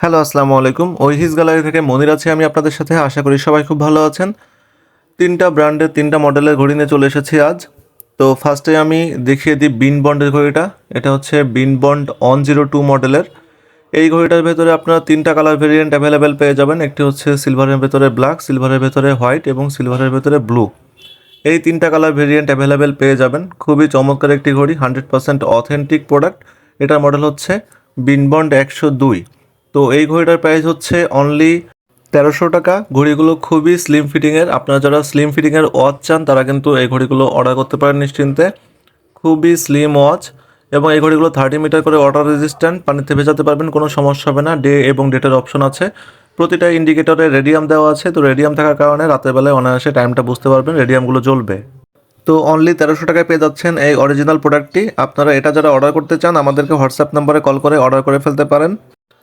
Hello, আসসালামু আলাইকুম। ওইহিস gallery থেকে মনির আছি আমি আপনাদের সাথে। আশা করি সবাই খুব ভালো আছেন। তিনটা ব্র্যান্ডের তিনটা মডেলের ঘড়ি নিয়ে চলে এসেছি আজ। তো ফার্স্টে আমি দেখিয়ে দিই বিন বন্ডের ঘড়িটা। এটা হচ্ছে Binbond on zero two মডেলের। এই ঘড়িটার ভেতরে আপনারা তিনটা কালার ভেরিয়েন্ট অ্যাভেলেবেল পেয়ে যাবেন। একটি হচ্ছে সিলভারের ভেতরে ব্ল্যাক সিলভারের ভেতরে হোয়াইট এবং সিলভারের ভেতরে ব্লু এই তিনটা কালার ভেরিয়েন্ট অ্যাভেলেবেল পেয়ে যাবেন। খুবই চমৎকার একটি ঘড়ি হান্ড্রেড পার্সেন্ট অথেন্টিক প্রোডাক্ট এটার মডেল হচ্ছে বিনবন্ড একশো দুই তো এই ঘড়িটার প্রাইস হচ্ছে অনলি তেরোশো টাকা। ঘড়িগুলো খুবই স্লিম ফিটিংয়ের আপনারা যারা স্লিম ফিটিংয়ের ওয়াচ চান, তারা কিন্তু এই ঘড়িগুলো অর্ডার করতে পারেন নিশ্চিন্তে। খুবই স্লিম ওয়াচ এবং এই ঘড়িগুলো থার্টি মিটার করে ওয়াটার রেজিস্ট্যান্ট পানিতে ভেজাতে পারবেন, কোনো সমস্যা হবে না। ডে এবং ডেটের অপশন আছে। প্রতিটা ইন্ডিকেটরে রেডিয়াম দেওয়া আছে। তো রেডিয়াম থাকার কারণে রাতের বেলায় অনায়াসে টাইমটা বুঝতে পারবেন রেডিয়ামগুলো জ্বলবে। তো অনলি তেরোশো টাকায় পেয়ে যাচ্ছেন এই অরিজিনাল প্রোডাক্টটি আপনারা এটা যারা অর্ডার করতে চান, আমাদেরকে হোয়াটসঅ্যাপ নাম্বারে কল করে অর্ডার করে ফেলতে পারেন।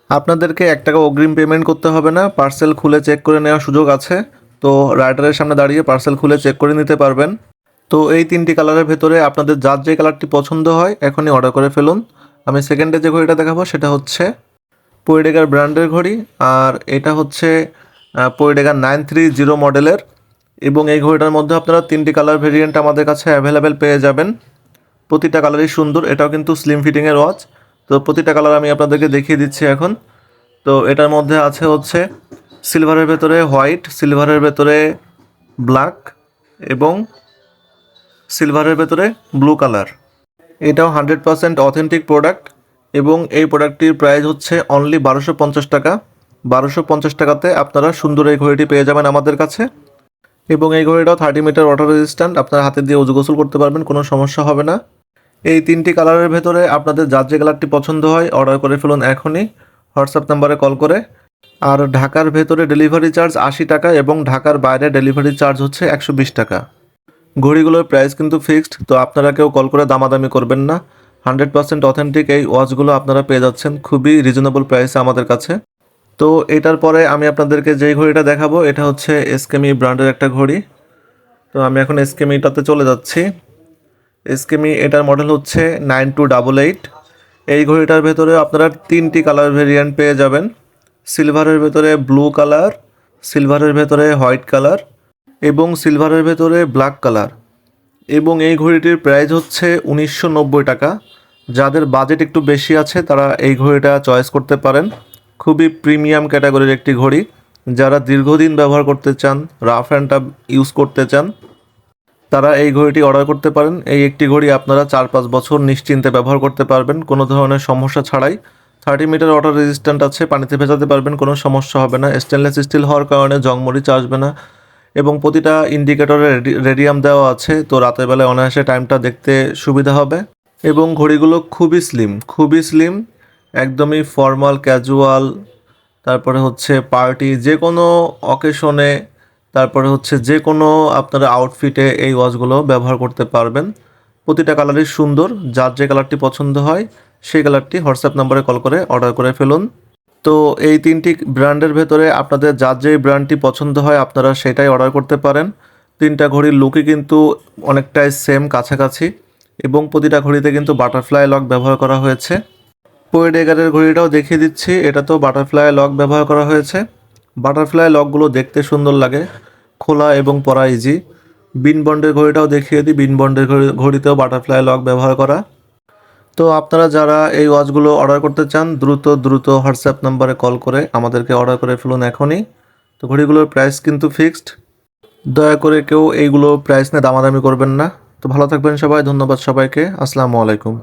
আপনাদেরকে এক টাকা অগ্রিম পেমেন্ট করতে হবে না পার্সেল খুলে চেক করে নেওয়ার সুযোগ আছে। তো রাইডারের সামনে দাঁড়িয়ে পার্সেল খুলে চেক করে নিতে পারবেন। তো এই তিনটি কালারের ভেতরে আপনাদের যার যে কালারটি পছন্দ হয়, এখনই অর্ডার করে ফেলুন। আমি সেকেন্ডে যে ঘড়িটা দেখাবো, সেটা হচ্ছে পোয়েডেগার ব্র্যান্ডের ঘড়ি, আর এটা হচ্ছে পোয়েডেগার নাইন থ্রি জিরো মডেলের এবং এই ঘড়িটার মধ্যে আপনারা তিনটি কালার ভেরিয়েন্ট আমাদের কাছে অ্যাভেলেবেল পেয়ে যাবেন। প্রতিটা কালারই সুন্দর, এটাও কিন্তু স্লিম ফিটিংয়ের ওয়াচ তো প্রতিটা কালার আমি আপনাদেরকে দেখিয়ে দিচ্ছি এখন। তো এটার মধ্যে আছে হচ্ছে সিলভারের ভেতরে হোয়াইট, সিলভারের ভেতরে ব্ল্যাক এবং সিলভারের ভেতরে ব্লু কালার। এটাও হান্ড্রেড পার্সেন্ট অথেন্টিক প্রোডাক্ট এবং এই প্রোডাক্টটির প্রাইস হচ্ছে অনলি বারোশো পঞ্চাশ টাকা। বারোশো পঞ্চাশ টাকাতে আপনারা সুন্দর এই ঘড়িটি পেয়ে যাবেন আমাদের কাছে। এবং এই ঘড়িটাও থার্টি মিটার ওয়াটার রেজিস্ট্যান্ট, আপনার হাতে দিয়ে উজু গোসল করতে পারবেন, কোনো সমস্যা হবে না। এই তিনটি কালারের ভেতরে আপনাদের যার যে কালারটি পছন্দ হয় অর্ডার করে ফেলুন এখনই। হোয়াটসঅ্যাপ নাম্বারে কল করে। আর ঢাকার ভেতরে ডেলিভারি চার্জ আশি টাকা এবং ঢাকার বাইরে ডেলিভারি চার্জ হচ্ছে একশো বিশ টাকা। ঘড়িগুলোর প্রাইস কিন্তু ফিক্সড তো আপনারা কেউ কল করে দামাদামি করবেন না। হান্ড্রেড পার্সেন্ট অথেন্টিক এই ওয়াচগুলো আপনারা পেয়ে যাচ্ছেন। খুবই রিজনেবল প্রাইসে আমাদের কাছে। তো এটার পরে আমি আপনাদেরকে যেই ঘড়িটা দেখাবো, এটা হচ্ছে এসকেমি ব্র্যান্ডের একটা ঘড়ি। তো আমি এখন এসকেমিটাতে চলে যাচ্ছি। এসকেমি, এটার মডেল হচ্ছে নাইন টু ডাবল এইট। এই ঘড়িটার ভেতরে আপনারা তিনটি কালার ভেরিয়েন্ট পেয়ে যাবেন। সিলভারের ভেতরে ব্লু কালার সিলভারের ভেতরে হোয়াইট কালার এবং সিলভারের ভেতরে ব্ল্যাক কালার এবং এই ঘড়িটির প্রাইস হচ্ছে উনিশশো নব্বই টাকা। যাদের বাজেট একটু বেশি আছে, তারা এই ঘড়িটা চয়েস করতে পারেন। খুবই প্রিমিয়াম ক্যাটাগরির একটি ঘড়ি। যারা দীর্ঘদিন ব্যবহার করতে চান রাফ অ্যান্ড টাফ ইউজ করতে চান তারা এই ঘড়িটি অর্ডার করতে পারেন। এই একটি ঘড়ি আপনারা চার পাঁচ বছর নিশ্চিন্তে ব্যবহার করতে পারবেন। কোনো ধরনের সমস্যা ছাড়াই থার্টি মিটার ওয়াটার রেজিস্ট্যান্ট আছে, পানিতে ভেজাতে পারবেন, কোনো সমস্যা হবে না। স্টেনলেস স্টিল হওয়ার কারণে জংমরিচ আসবে না এবং প্রতিটা ইন্ডিকেটরে রেডিয়াম দেওয়া আছে। তো রাতের বেলায় অনায়াসে টাইমটা দেখতে সুবিধা হবে। এবং ঘড়িগুলো খুবই স্লিম খুবই স্লিম একদমই ফর্মাল ক্যাজুয়াল তারপরে হচ্ছে পার্টি যে কোনো অকেশনে তারপরে হচ্ছে যে কোনো আপনারা আউটফিটে এই ওয়াচগুলো ব্যবহার করতে পারবেন। প্রতিটা কালারই সুন্দর, যার যে কালারটি পছন্দ হয়, সেই কালারটি হোয়াটসঅ্যাপ নাম্বারে কল করে অর্ডার করে ফেলুন। তো এই তিনটি ব্র্যান্ডের ভেতরে আপনাদের যার যে ব্র্যান্ডটি পছন্দ হয়, আপনারা সেটাই অর্ডার করতে পারেন। তিনটা ঘড়ির লুকই কিন্তু অনেকটাই সেম কাছাকাছি এবং প্রতিটা ঘড়িতে কিন্তু বাটারফ্লাই লক ব্যবহার করা হয়েছে। পোয়েডেগারের ঘড়িটাও দেখিয়ে দিচ্ছি, এটা তো বাটারফ্লাই লক ব্যবহার করা হয়েছে। বাটারফ্লাই লকগুলো দেখতে সুন্দর লাগে। খোলা এবং পরা ইজি বিন বন্ডের ঘড়িটাও দেখিয়ে দিই। বিন বন্ডের ঘড়ি ঘড়িতেও বাটারফ্লাই লক ব্যবহার করা। তো আপনারা যারা এই ওয়াচগুলো অর্ডার করতে চান, দ্রুত দ্রুত হোয়াটসঅ্যাপ নাম্বারে কল করে আমাদেরকে অর্ডার করে ফেলুন এখনই। তো ঘড়িগুলোর প্রাইস কিন্তু ফিক্সড দয়া করে কেউ এইগুলো প্রাইস নিয়ে দামাদামি করবেন না। তো ভালো থাকবেন সবাই। ধন্যবাদ সবাইকে। আসসালামু আলাইকুম।